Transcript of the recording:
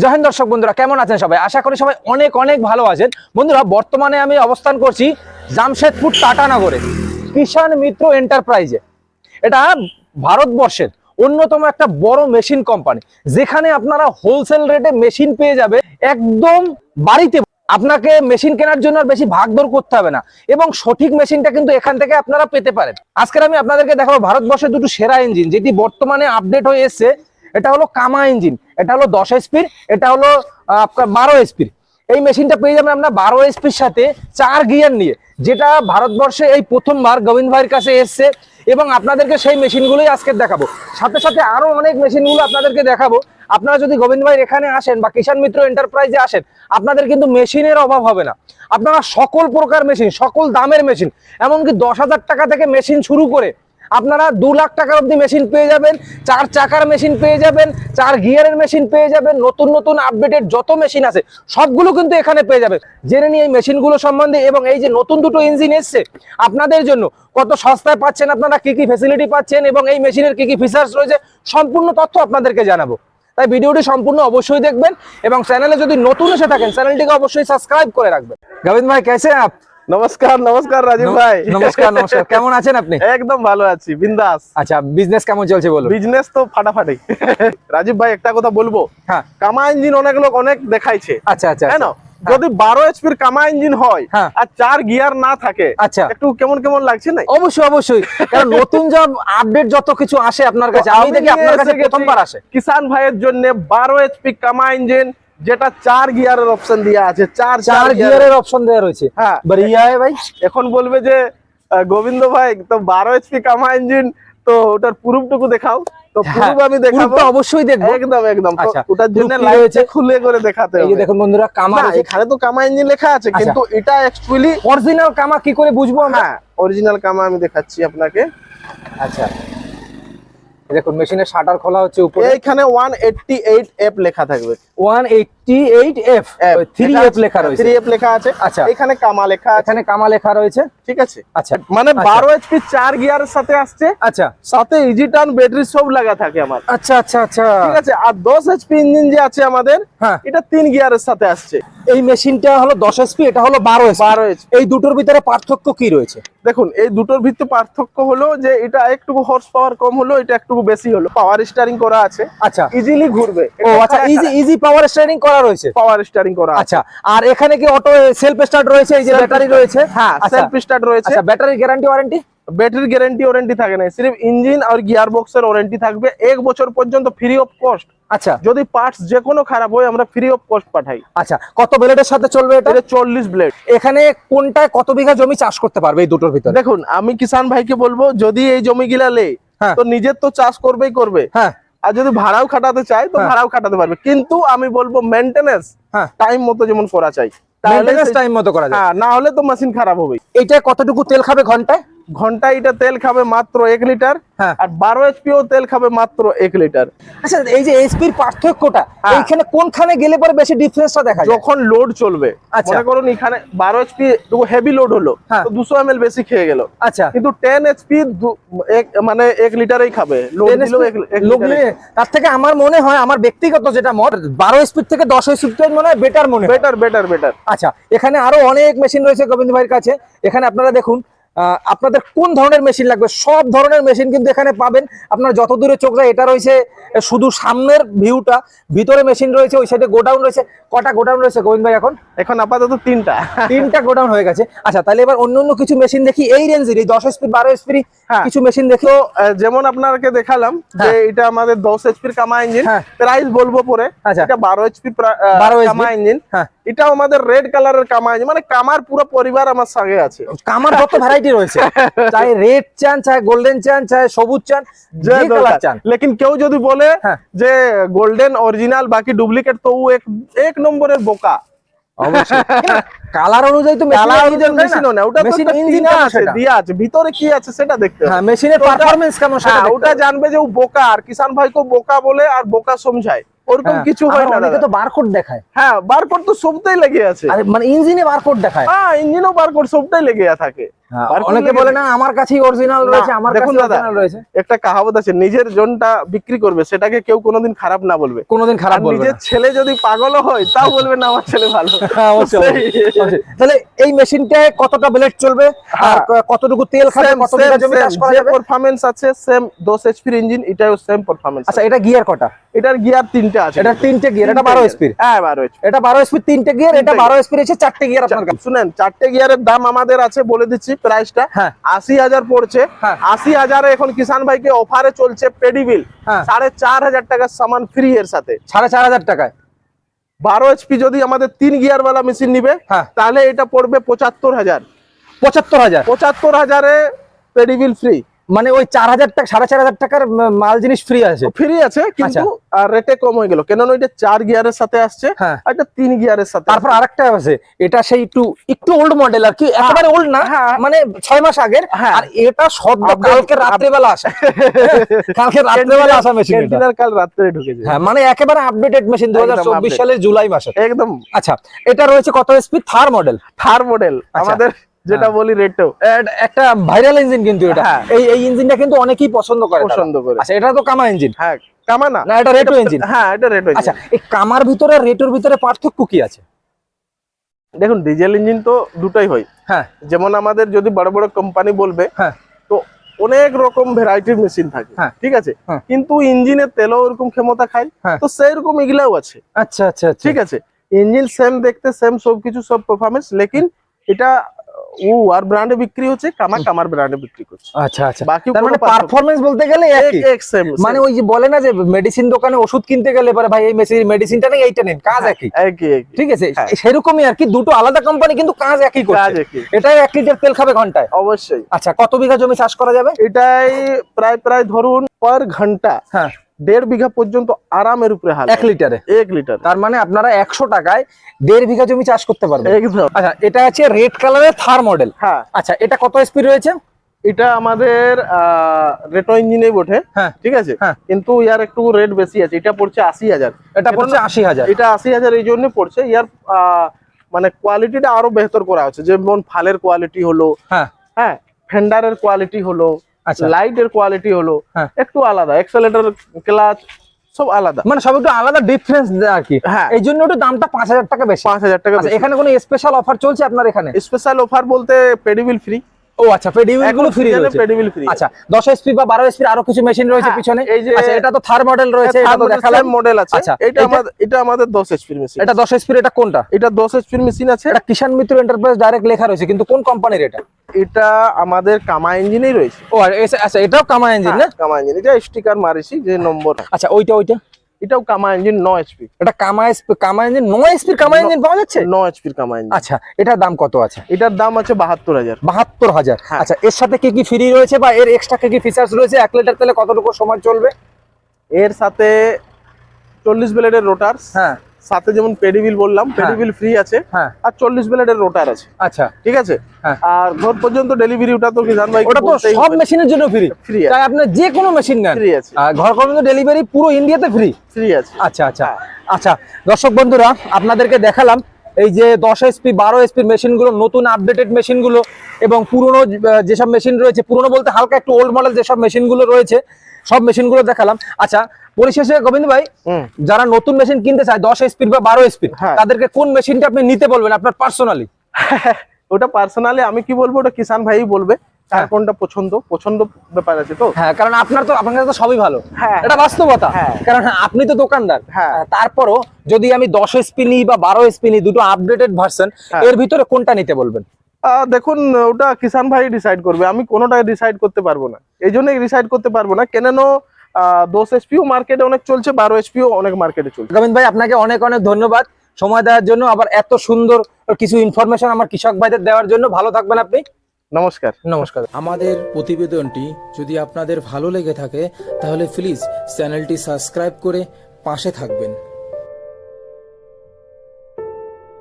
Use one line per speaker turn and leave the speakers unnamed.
জয় হিন্দ দর্শক বন্ধুরা, কেমন আছেন সবাই? আশা করি সবাই অনেক অনেক ভালো আছেন। বন্ধুরা, বর্তমানে আমি অবস্থান করছি জামশেদপুর টাটানগরে কিষাণ মিত্র এন্টারপ্রাইজে। এটা ভারতবর্ষের অন্যতম একটা বড় মেশিন কোম্পানি, যেখানে আপনারা হোলসেল রেটে মেশিন পেয়ে যাবে, একদম বাড়িতে। আপনাকে মেশিন কেনার জন্য আর বেশি ভাগদৌড় করতে হবে না, এবং সঠিক মেশিনটা কিন্তু এখান থেকে আপনারা পেতে পারেন। আজকের আমি আপনাদেরকে দেখাবো ভারতবর্ষের দুটো সেরা ইঞ্জিন যেটি বর্তমানে আপডেট হয়ে এসছে। এটা হলো কামা ইঞ্জিন, এটা হলো দশ এসপির এটা হলো আপনার বারো এসপির এই মেশিনটা পেয়ে যাবেন আমরা বারো এসপির সাথে চার গিয়ার নিয়ে, যেটা ভারতবর্ষে এই প্রথমবার গোবিন্দ ভাইয়ের কাছে এসছে এবং আপনাদেরকে সেই মেশিনগুলোই আজকে দেখাবো। সাথে সাথে আরও অনেক মেশিনগুলো আপনাদেরকে দেখাবো। আপনারা যদি গোবিন্দ ভাইয়ের এখানে আসেন বা কিষাণ মিত্র এন্টারপ্রাইজে আসেন, আপনাদের কিন্তু মেশিনের অভাব হবে না। আপনারা সকল প্রকার মেশিন সকল দামের মেশিন এমনকি দশ হাজার টাকা থেকে মেশিন শুরু করে আপনারা দু লাখ টাকার অব্দি মেশিন পেয়ে যাবেন, চার চাকার মেশিন পেয়ে যাবেন, চার গিয়ারের মেশিন পেয়ে যাবেন, নতুন নতুন আপডেটেড যত মেশিন আছে, সবগুলো কিন্তু এখানে পেয়ে যাবেন। জেনে নিয়ে এই মেশিনগুলো সম্বন্ধে এবং এই যে নতুন দুটো ইঞ্জিন এসছে, আপনাদের জন্য কত সস্তায় পাচ্ছেন আপনারা, কি কি ফেসিলিটি পাচ্ছেন এবং এই মেশিনের কি কি ফিচার্স রয়েছে, সম্পূর্ণ তথ্য আপনাদেরকে জানাব। তাই ভিডিওটি সম্পূর্ণ অবশ্যই দেখবেন এবং চ্যানেলে যদি নতুন এসে থাকেন চ্যানেলটিকে অবশ্যই সাবস্ক্রাইব করে রাখবেন। গোবিন্দ ভাই, কেসে আপ?
নমস্কার নমস্কার রাজীব ভাই।
নমস্কার নমস্কার। কেমন আছেন আপনি?
একদম ভালো আছি বিন্দাস।
আচ্ছা বিজনেস কেমন চলছে বলুন?
বিজনেস তো ফাটাফাটি। রাজীব ভাই একটা কথা বলব।
হ্যাঁ।
কামা ইঞ্জিন অনেক লোক অনেক দেখাইছে।
আচ্ছা আচ্ছা
না? যদি বারো এইচপির কামা ইঞ্জিন হয়
হ্যাঁ।
আর চার গিয়ার না থাকে
আচ্ছা।
একটু কেমন কেমন লাগছে না
অবশ্যই অবশ্যই। কারণ নতুন সব আপডেট যত কিছু আসে আপনার কাছে আমি দেখি আপনার কাছে প্রথমবার আসে।
কিষান ভাইয়ের জন্য বারো এইচপি কামা ইঞ্জিন যেটা চার গিয়ারের অপশন দেওয়া আছে চার
চার গিয়ারের অপশন দেওয়া রয়েছে।
হ্যাঁ।
ভাই?
এখন বলবে যে গোবিন্দ ভাই তো বারো এইচপি কামা ইঞ্জিন তো ওটার প্রুফটুকু দেখাও। তো হ্যাঁ, প্রুফ আমি দেখাবো।
অবশ্যই
একদম
আচ্ছা,
ওটার খুলে করে দেখাতে
দেখুন বন্ধুরা কামা
এখানে তো কামা ইঞ্জিন লেখা আছে
আচ্ছা।
কিন্তু এটা
অরিজিনাল কামা কি করে বুঝব
অরিজিনাল কামা হ্যাঁ, আমি দেখাচ্ছি আপনাকে।
আচ্ছা। দেখুন মেশিনের শাটার খোলা হচ্ছে উপরে।
এইখানে 188 এফ লেখা থাকবে।
188F 3F লেখা রয়েছে।
3F লেখা আছে
আচ্ছা।
এখানে কামা লেখা আছে।
এখানে কামা লেখা রয়েছে।
ঠিক আছে?
আচ্ছা।
মানে
আচ্ছা।
12 এইচপি 4 গিয়ারের সাথে আসছে
আচ্ছা।
সাথে ইজি টার্ন ব্যাটারি সব লাগা থাকে আমার।
আচ্ছা আচ্ছা আচ্ছা।
ঠিক আছে? আর 10 এইচপি ইঞ্জিন যে আছে আমাদের
হ্যাঁ।
এটা 3 গিয়ারের সাথে আসছে।
এই মেশিনটা হলো 10 এসপি এটা হলো 12 এসপি
12 এইচপি
এই দুটোর ভিতরে পার্থক্য কি রয়েছে?
দেখুন এই দুটোর ভিতরে পার্থক্য হলো যে এটা একটু হর্স পাওয়ার কম হলো এটা একটু বেশি হলো। পাওয়ার স্টারিং করা আছে।
আচ্ছা।
ইজিলি ঘুরবে।
ও আচ্ছা ইজি ইজি পাওয়ার করা রয়েছে।
পাওয়ার স্টারিং করা
আচ্ছা আর এখানে কি অটো সেলফ স্টার্ট রয়েছে? এই যে ব্যাটারি। রয়েছে?
হ্যাঁ
আচ্ছা
সেলফ স্টার্ট রয়েছে।
আচ্ছা battery guarantee warranty
battery guarantee warranty থাকে না। সির্ফ ইঞ্জিন আর গিয়ার বক্সের ওয়ারেন্টি থাকবে। এক বছর পর্যন্ত ফ্রি অফ কস্ট
আচ্ছা।
যদি পার্টস যে কোনো খারাপ হয় আমরা ফ্রি অফ কস্ট পাঠাই।
আচ্ছা কত ব্লেডের সাথে চলবে এটা?
এটা চল্লিশ ব্লেড
এখানে কোনটায় কত বিঘা জমি চাষ করতে পারবে এই দুটোর ভিতরে?
দেখুন আমি কিষান ভাইকে বলব যদি এই জমি গিলা লে
হ্যাঁ।
তো নিজের তো চাষ করবেই করবে।
হ্যাঁ।
আর যদি ভাড়াও খাটাতে চাই তো
হ্যাঁ।
ভাড়াও খাটাতে পারবে। কিন্তু আমি বলব মেনটেনেন্স
হ্যাঁ।
টাইম মতো যেমন করা চাই।
টাইম মতো করা যায়।
হ্যাঁ না হলে তো মেশিন খারাপ হবে
এটা কতটুকু তেল খাবে ঘন্টায়?
ঘন্টায় এটা তেল খাবে মাত্র এক লিটার
হ্যাঁ।
আর বারো এইচপিও তেল খাবে মাত্র এক লিটার।
আচ্ছা এই যে এসপির পার্থক্যটা
হ্যাঁ।
এইখানে কোনখানে গেলে পরে বেশি ডিফারেন্সটা দেখা
যখন লোড চলবে
আচ্ছা।
মনে করুন এখানে বারো এইচপি হেভি লোড হলো
হ্যাঁ।
দুশো এম বেশি খেয়ে গেল।
আচ্ছা।
কিন্তু টেন এইচপি মানে এক লিটারেই খাবে লোড
10
দিলেও
SP
এক- এক
লোক
লিটারেই।
তার থেকে আমার মনে হয় আমার ব্যক্তিগত যেটা মত বারো স্পিড থেকে দশ স্পিড মনে হয় বেটার মনে
বেটার বেটার বেটার
আচ্ছা এখানে আরও অনেক মেশিন রয়েছে গোবিন্দ ভাইয়ের কাছে। এখানে আপনারা দেখুন আপনাদের কোন ধরনের মেশিন লাগবে? সব ধরনের মেশিন কিন্তু এখানে পাবেন। আপনার যত দূরে চোখ যায় এটা রয়েছে শুধু সামনের ভিউটা। ভিতরে মেশিন রয়েছে ওই সাইডে গোডাউন রয়েছে। কটা গোডাউন রয়েছে গোবিন্দ ভাই এখন?
এখন আপাতত তিনটা।
তিনটা গোডাউন হয়ে গেছে। আচ্ছা তাহলে এবার অন্য অন্য কিছু মেশিন দেখি। এই রেঞ্জের এই দশ স্পিড বারো স্পিড
হ্যাঁ।
কিছু মেশিন দেখি।
তো যেমন আপনাকে দেখালাম যে
হ্যাঁ।
এটা আমাদের দশ এইচপির কামা ইঞ্জিন
হ্যাঁ।
প্রাইস বলব পরে।
আচ্ছা।
এটা বারো এইচপি
বারো
কামা ইঞ্জিন এটাও আমাদের রেড কালারের কামা ইঞ্জিন মানে কামার পুরো পরিবার আমার সঙ্গে আছে।
কামার যত ভ্যারাইটি রয়েছে। চাই রেড চান চাই গোল্ডেন চান চাই সবুজ চান যে কালার চান।
লেকিন কেউ যদি বলে
হ্যাঁ।
যে গোল্ডেন অরিজিনাল বাকি ডুপ্লিকেট তো এক এক নম্বরের বোকা।
কালার অনুযায়ী তো
কালার না? ওটা
মেশিন
ইঞ্জিন
ইঞ্জিন
আছে দিয়া আছে ভিতরে কি আছে সেটা দেখতে
হ্যাঁ মেশিনের
ওটা-
পারফরম্যান্স কেমন সেটা
হ্যাঁ, ওটা জানবে যে ও বোকা আর কিষান ভাইকে বোকা বলে আর বোকা সমঝায়। ওরকম কিছু হয় না
অনেকে তো বারকোড দেখায়।
হ্যাঁ বারকোড তো সবটাই লেগে আছে।
আরে মানে ইঞ্জিনে বারকোড দেখায়।
হ্যাঁ ইঞ্জিনও বারকোড সবটাই লেগে থাকে।
অনেকে
লেগে
বলে না আমার কাছেই অরিজিনাল রয়েছে আমার কাছে অরিজিনাল রয়েছে।
একটা কাহাবত আছে নিজের জনটা বিক্রি করবে সেটাকে কেউ কোনোদিন খারাপ না বলবে।
কোনোদিন খারাপ বলবে
নিজের ছেলে যদি পাগলও হয় তাও বলবে না আমার ছেলে ভালো।
হ্যাঁ। তাহলে এই মেশিনটায় কতটা ব্লেড চলবে? আর
হ্যাঁ।
কতটুকু তেল খাবে
Same,
কত
same,
বিঘা জমি চাষ করা যাবে?
পারফরম্যান্স আছে সেম 10 এইচপি ইঞ্জিন এটাও সেম পারফরম্যান্স
আচ্ছা এটা গিয়ার কটা?
এটার গিয়ার তিনটে আছে।
এটা তিনটে গিয়ার এটা বারো স্পিড
হ্যাঁ বারো HP
এটা বারো স্পিড তিনটে গিয়ার এটা
তিনটে
বারো স্পিড এসে চারটে গিয়ার আপনার কাছে।
শুনেন চারটে গিয়ারের দাম আমাদের আছে বলে দিচ্ছি প্রাইসটা
হ্যাঁ।
আশি হাজার পড়ছে।
হ্যাঁ।
আশি হাজারে এখন কিষান ভাইকে অফারে চলছে পেডিবিল
হ্যাঁ।
সাড়ে চার হাজার টাকার সামান ফ্রি এর সাথে।
সাড়ে চার হাজার টাকায়।
বারো এইচপি যদি আমাদের তিন গিয়ার বালা মেশিন নিবে তাহলে এটা পড়বে পঁচাত্তর হাজার।
পঁচাত্তর হাজার।
পঁচাত্তর হাজারে পেডিবিল ফ্রি
মানে ওই চার হাজার টাকা সাড়ে চার হাজার টাকার মাল জিনিস ফ্রি আছে।
ফ্রি আছে কিন্তু রেটে কম হয়ে গেল। কেননা ওইটা চার গিয়ারের সাথে আসছে
হ্যাঁ।
এটা তিন গিয়ারের সাথে
তারপর আরেকটা আছে এটা সেই একটু একটু ওল্ড মডেল আর কি একেবারে ওল্ড না
হ্যাঁ।
মানে ছয় মাস আগের
হ্যাঁ।
আর এটা সব কালকে রাত্রেবেলা আসে। কালকে রাত্রেবেলা আসা মেশিন
কাল রাত্রে ঢুকেছে
হ্যাঁ মানে একেবারে আপডেটেড মেশিন দু হাজার চব্বিশ। সালের জুলাই মাসে।
একদম।
আচ্ছা এটা রয়েছে কত speed Thar model
Thar model
আচ্ছা।
আমাদের যেটা বলি রেটও
একটা ভাইরাল ইঞ্জিন কিন্তু এটা।
হ্যাঁ।
এই এই ইঞ্জিনটা কিন্তু অনেকেই পছন্দ করে
পছন্দ করে।
আচ্ছা এটা তো কামা ইঞ্জিন
হ্যাঁ কামা না।
না এটা রেটো ইঞ্জিন
হ্যাঁ এটা রেট
আচ্ছা এই কামার ভিতরে রেটোর ভিতরে পার্থক্য কি আছে?
দেখুন ডিজেল ইঞ্জিন তো দুটোই হয়।
হ্যাঁ।
যেমন আমাদের যদি বড় বড় কোম্পানি বলবে
হ্যাঁ।
তো অনেক রকম ভ্যারাইটির মেশিন থাকে।
হ্যাঁ।
ঠিক আছে?
হ্যাঁ।
কিন্তু ইঞ্জিনের তেলও ওরকম ক্ষমতা খায়।
হ্যাঁ।
তো সেই রকম এগুলাও আছে।
আচ্ছা আচ্ছা আচ্ছা।
ঠিক আছে? ইঞ্জিন সেম দেখতে সেম সবকিছু সব পারফরমেন্স লেকিন এটা ও আর ব্র্যান্ডে বিক্রি হচ্ছে কামা কামার ব্র্যান্ডে বিক্রি করছে।
আচ্ছা আচ্ছা।
বাকি
তার মানে পারফরমেন্স বলতে গেলে মানে ওই যে বলে না যে মেডিসিন দোকানে ওষুধ কিনতে গেলে পরে ভাই এই মেশিন মেডিসিনটা নেই এইটা নেন কাজ একই।
একই
ঠিক আছে?
হ্যাঁ।
সেরকমই আর কি দুটো আলাদা কোম্পানি কিন্তু কাজ একই
কাজ
করছে।
একই।
এটাই এক লিটার তেল খাবে ঘন্টায়?
অবশ্যই।
আচ্ছা কত বিঘা জমি চাষ করা যাবে?
এটাই প্রায় প্রায় ধরুন পার ঘণ্টা।
হ্যাঁ।
দেড় বিঘা পর্যন্ত আরামের উপরে হাল
এক লিটারে।
এক লিটার।
তার মানে আপনারা একশো টাকায় দেড় বিঘা জমি চাষ করতে পারবেন।
একদম।
আচ্ছা এটা আছে রেড কালারের থার মডেল।
হ্যাঁ।
আচ্ছা এটা কত স্পিড রয়েছে?
এটা আমাদের রেটো ইঞ্জিনে বটে।
হ্যাঁ।
ঠিক আছে?
হ্যাঁ।
কিন্তু ইয়ার একটু রেট বেশি আছে। এটা পড়ছে আশি হাজার।
এটা পড়ছে আশি হাজার।
এটা আশি হাজার এই জন্য পড়ছে। ইয়ার মানে কোয়ালিটিটা আরও বেহতর করা হচ্ছে। যেমন ফালের কোয়ালিটি হলো।
হ্যাঁ।
হ্যাঁ ফেন্ডারের কোয়ালিটি হলো। লাইটের কোয়ালিটি হলো
হ্যাঁ।
একটু আলাদা এক্সেলেটর ক্লাচ সব আলাদা।
মানে সব একটু আলাদা ডিফারেন্স আর কি।
হ্যাঁ।
এই জন্য একটু দামটা পাঁচ হাজার টাকা বেশি।
পাঁচ হাজার টাকা
আচ্ছা এখানে কোনো স্পেশাল অফার চলছে আপনার এখানে?
স্পেশাল অফার বলতে পেডিবিল ফ্রি
ও আচ্ছা পেডিউলগুলো ফ্রি রয়েছে।
পেডিবিল ফ্রি
আচ্ছা দশ এসপি বা বারো এসপি আরও কিছু মেশিন রয়েছে
হ্যাঁ,
পিছনে।
এই যে
আচ্ছা এটা তো থার মডেল রয়েছে এটা তো দেখালাম।
মডেল আছে।
আচ্ছা,
এটা আমাদের এটা আমাদের 10 এইচপির মেশিন
এটা দশ এসপি এটা কোনটা?
এটা 10 এইচপির মেশিন আছে।
এটা কিষান মিত্র এন্টারপ্রাইজ ডাইরেক্ট লেখা রয়েছে কিন্তু কোন কোম্পানির এটা?
এটা আমাদের কামা ইঞ্জিনেই রয়েছে।
ও আর আচ্ছা এটাও কামা ইঞ্জিন না
কামা ইঞ্জিন এটা স্টিকার মারিছি যে নম্বর।
আচ্ছা ওইটা ওইটা?
এটাও কামা ইঞ্জিন 9 এইচপি
এটা কামা এসপি কামা ইঞ্জিন নয় এসপির কামা ইঞ্জিন পাওয়া যাচ্ছে?
9 এইচপির কামা ইঞ্জিন
আচ্ছা এটার দাম কত আছে?
এটার দাম আছে 72000
বাহাত্তর হাজার।
হ্যাঁ।
আচ্ছা এর সাথে কি কি ফ্রি রয়েছে বা এর এক্সট্রা কি কি ফিচার্স রয়েছে? এক লিটার তেলে কতটুকু সময় চলবে?
এর সাথে 40 ব্লেডের রোটার
হ্যাঁ।
সাথে যেমন পেডিবিল বললাম
হ্যাঁ।
পেডিবিল ফ্রি আছে
হ্যাঁ।
আর 40 ব্লেডের রোটার আছে।
আচ্ছা।
ঠিক আছে?
হ্যাঁ।
আর ঘর পর্যন্ত ডেলিভারি ওটা তো কিষান ভাই
ওটা তো সব মেশিনের জন্য ফ্রি
ফ্রি
তাই আপনার যে কোনো মেশিন নেন।
ফ্রি আছে।
আর ঘর পর্যন্ত ডেলিভারি পুরো ইন্ডিয়াতে ফ্রি
ফ্রি আছে।
আচ্ছা আচ্ছা।
হ্যাঁ।
আচ্ছা দর্শক বন্ধুরা আপনাদেরকে দেখালাম এই যে দশ এসপি বারো এসপি মেশিনগুলো নতুন আপডেটেড মেশিনগুলো এবং পুরনো যেসব মেশিন রয়েছে পুরনো বলতে হালকা একটু ওল্ড মডেল যেসব মেশিনগুলো রয়েছে সব মেশিনগুলো দেখালাম আচ্ছা পরিশেষে গোবিন্দ ভাই যারা নতুন মেশিন কিনতে চায় দশ স্পিড বা বারো এসপির
হ্যাঁ।
তাদেরকে কোন মেশিনটা আপনি নিতে বলবেন আপনার পার্সোনালি
ওটা পার্সোনালি আমি কি বলব ওটা কিষান ভাই বলবে
হ্যাঁ।
কোনটা পছন্দ পছন্দ ব্যাপার আছে তো
হ্যাঁ কারণ আপনার তো আপনার কাছে তো সবই ভালো
হ্যাঁ
এটা বাস্তবতা। কারণ হ্যাঁ, আপনি তো দোকানদার
হ্যাঁ।
তারপরও যদি আমি দশ এসপি নিই বা বারো এসপি নিই দুটো আপডেটেড ভার্সন। এর ভিতরে কোনটা নিতে বলবেন
দেখুন ওটা কিষান ভাই ডিসাইড করবে। আমি কোনোটাই ডিসাইড করতে পারব না। এই জন্যই ডিসাইড করতে পারব না। কেন দশ এসপিও মার্কেটে অনেক চলছে বারো এসপিও অনেক মার্কেটে চলছে।
গোবিন্দ ভাই আপনাকে অনেক অনেক ধন্যবাদ। সময় দেওয়ার জন্য। আবার এত সুন্দর কিছু ইনফরমেশন আমার কৃষক ভাইদের দেওয়ার জন্য। ভালো থাকবেন আপনি।
নমস্কার।
নমস্কার।
আমাদের প্রতিবেদনটি যদি আপনাদের ভালো লেগে থাকে তাহলে প্লিজ চ্যানেলটি সাবস্ক্রাইব করে পাশে থাকবেন।